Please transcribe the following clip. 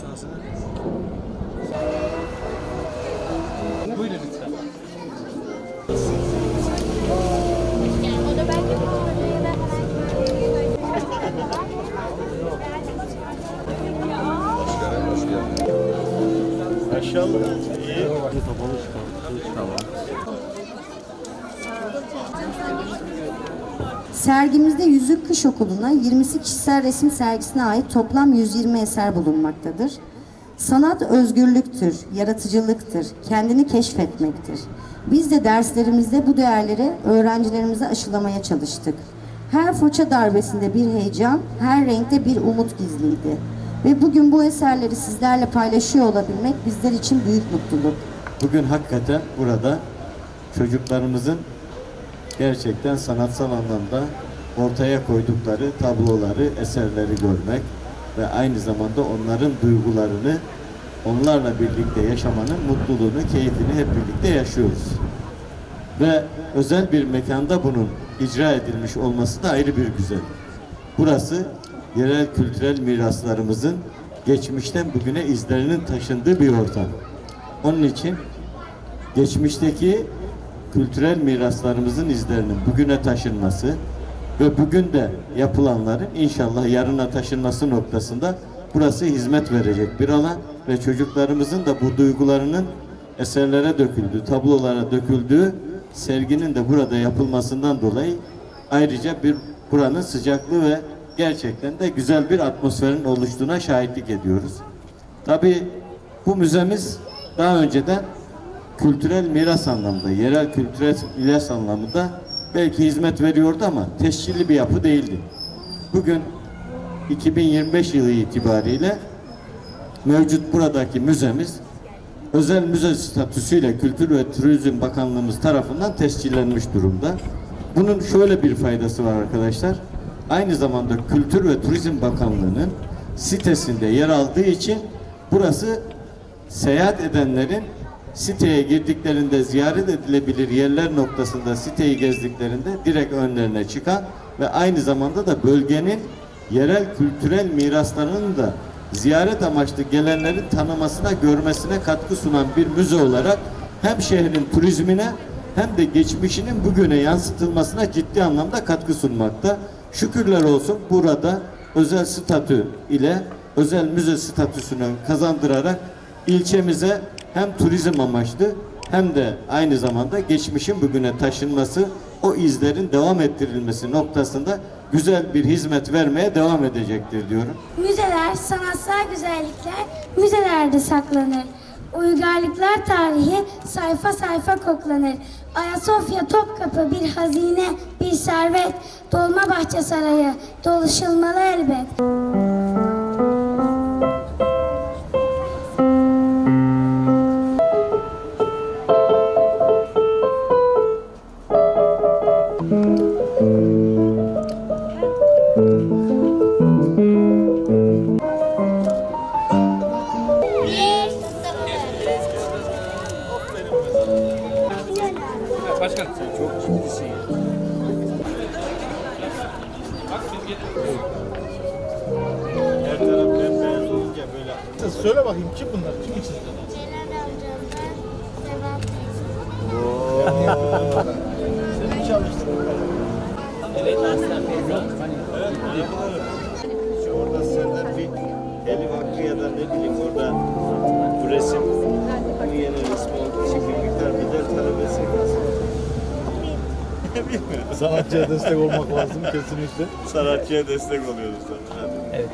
sahasına. Buyurun lütfen. Yani o da belki bu çocuğu da Maşallah. İyi. Sergimizde Yüzük Kış Okulu'na 20'si kişisel resim sergisine ait toplam 120 eser bulunmaktadır. Sanat özgürlüktür, yaratıcılıktır, kendini keşfetmektir. Biz de derslerimizde bu değerleri öğrencilerimize aşılamaya çalıştık. Her fırça darbesinde bir heyecan, her renkte bir umut gizliydi. Ve bugün bu eserleri sizlerle paylaşıyor olabilmek bizler için büyük mutluluk. Bugün hakikaten burada çocuklarımızın gerçekten sanatsal anlamda ortaya koydukları tabloları, eserleri görmek ve aynı zamanda onların duygularını onlarla birlikte yaşamanın mutluluğunu, keyfini hep birlikte yaşıyoruz. Ve özel bir mekanda bunun icra edilmiş olması da ayrı bir güzel. Burası yerel kültürel miraslarımızın geçmişten bugüne izlerinin taşındığı bir ortam. Onun için geçmişteki kültürel miraslarımızın izlerinin bugüne taşınması ve bugün de yapılanların inşallah yarına taşınması noktasında burası hizmet verecek bir alan ve çocuklarımızın da bu duygularının eserlere döküldüğü, tablolara döküldüğü serginin de burada yapılmasından dolayı ayrıca bir buranın sıcaklığı ve gerçekten de güzel bir atmosferin oluştuğuna şahitlik ediyoruz. Tabii bu müzemiz daha önceden kültürel miras anlamında, yerel kültürel miras anlamında belki hizmet veriyordu ama tescilli bir yapı değildi. Bugün 2025 yılı itibariyle mevcut buradaki müzemiz özel müze statüsüyle Kültür ve Turizm Bakanlığımız tarafından tescillenmiş durumda. Bunun şöyle bir faydası var arkadaşlar. Aynı zamanda Kültür ve Turizm Bakanlığı'nın sitesinde yer aldığı için burası seyahat edenlerin siteye girdiklerinde ziyaret edilebilir yerler noktasında siteyi gezdiklerinde direkt önlerine çıkan ve aynı zamanda da bölgenin yerel kültürel miraslarının da ziyaret amaçlı gelenlerin tanımasına, görmesine katkı sunan bir müze olarak hem şehrin turizmine hem de geçmişinin bugüne yansıtılmasına ciddi anlamda katkı sunmakta. Şükürler olsun burada özel statü ile özel müze statüsünü kazandırarak ilçemize hem turizm amaçlı hem de aynı zamanda geçmişin bugüne taşınması, o izlerin devam ettirilmesi noktasında güzel bir hizmet vermeye devam edecektir diyorum. Müzeler, sanatsal güzellikler müzelerde saklanır. Uygarlıklar tarihi sayfa sayfa koklanır. Ayasofya Topkapı bir hazine, bir servet. Dolmabahçe Sarayı dolaşılmalı elbet. Başkanım sen çok ciddisin ya. Bak biz geliyoruz. Her taraf bembeyaz olunca böyle. Söyle bakayım kim bunlar? Kim için? Celal amcamdan Sedat Seni çalıştırdım. Evet, Şu orada senden bir Elif Hakkı ya da ne bileyim orada bu resim Bilmiyorum. Sanatçıya destek olmak lazım kesinlikle. Sanatçıya destek oluyoruz. Hadi. Evet.